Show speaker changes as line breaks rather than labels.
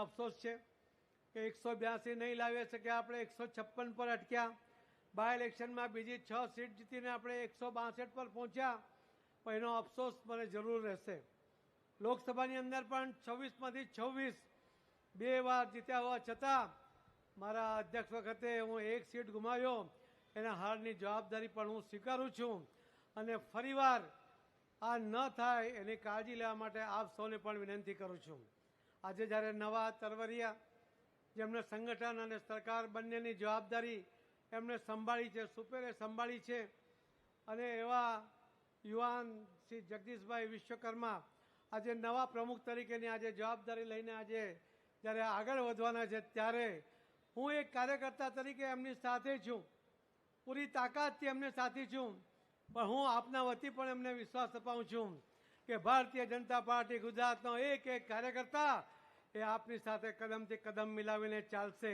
અફસોસ છે કે એકસો બ્યાસી નહીં લાવી શક્યા આપણે એકસો છપ્પન પર અટક્યા. બાય ઇલેક્શનમાં બીજી છ સીટ જીતીને આપણે એકસો બાસઠ પર પહોંચ્યા. પણ એનો અફસોસ મને જરૂર રહેશે. લોકસભાની અંદર પણ છવ્વીસમાંથી છવ્વીસ બે વાર જીત્યા હોવા છતાં મારા અધ્યક્ષ વખતે હું એક સીટ ગુમાવ્યો. એના હારની જવાબદારી પણ હું સ્વીકારું છું. અને ફરીવાર આ ન થાય એની કાળજી લેવા માટે આપ સૌને પણ વિનંતી કરું છું. આજે જ્યારે નવા તરવરિયા જેમને સંગઠન અને સરકાર બંનેની જવાબદારી એમણે સંભાળી છે, સુપેરે સંભાળી છે અને એવા યુવાન શ્રી જગદીશભાઈ વિશ્વકર્મા આજે નવા પ્રમુખ તરીકેની આજે જવાબદારી લઈને આજે જ્યારે આગળ વધવાના છે, ત્યારે હું એક કાર્યકર્તા તરીકે એમની સાથે છું. પૂરી તાકાતથી એમને સાથી છું. પણ હું આપના વતી પણ એમને વિશ્વાસ અપાવું છું કે ભારતીય જનતા પાર્ટી ગુજરાતનો એક એક કાર્યકર્તા એ આપની સાથે કદમથી કદમ મિલાવીને ચાલશે.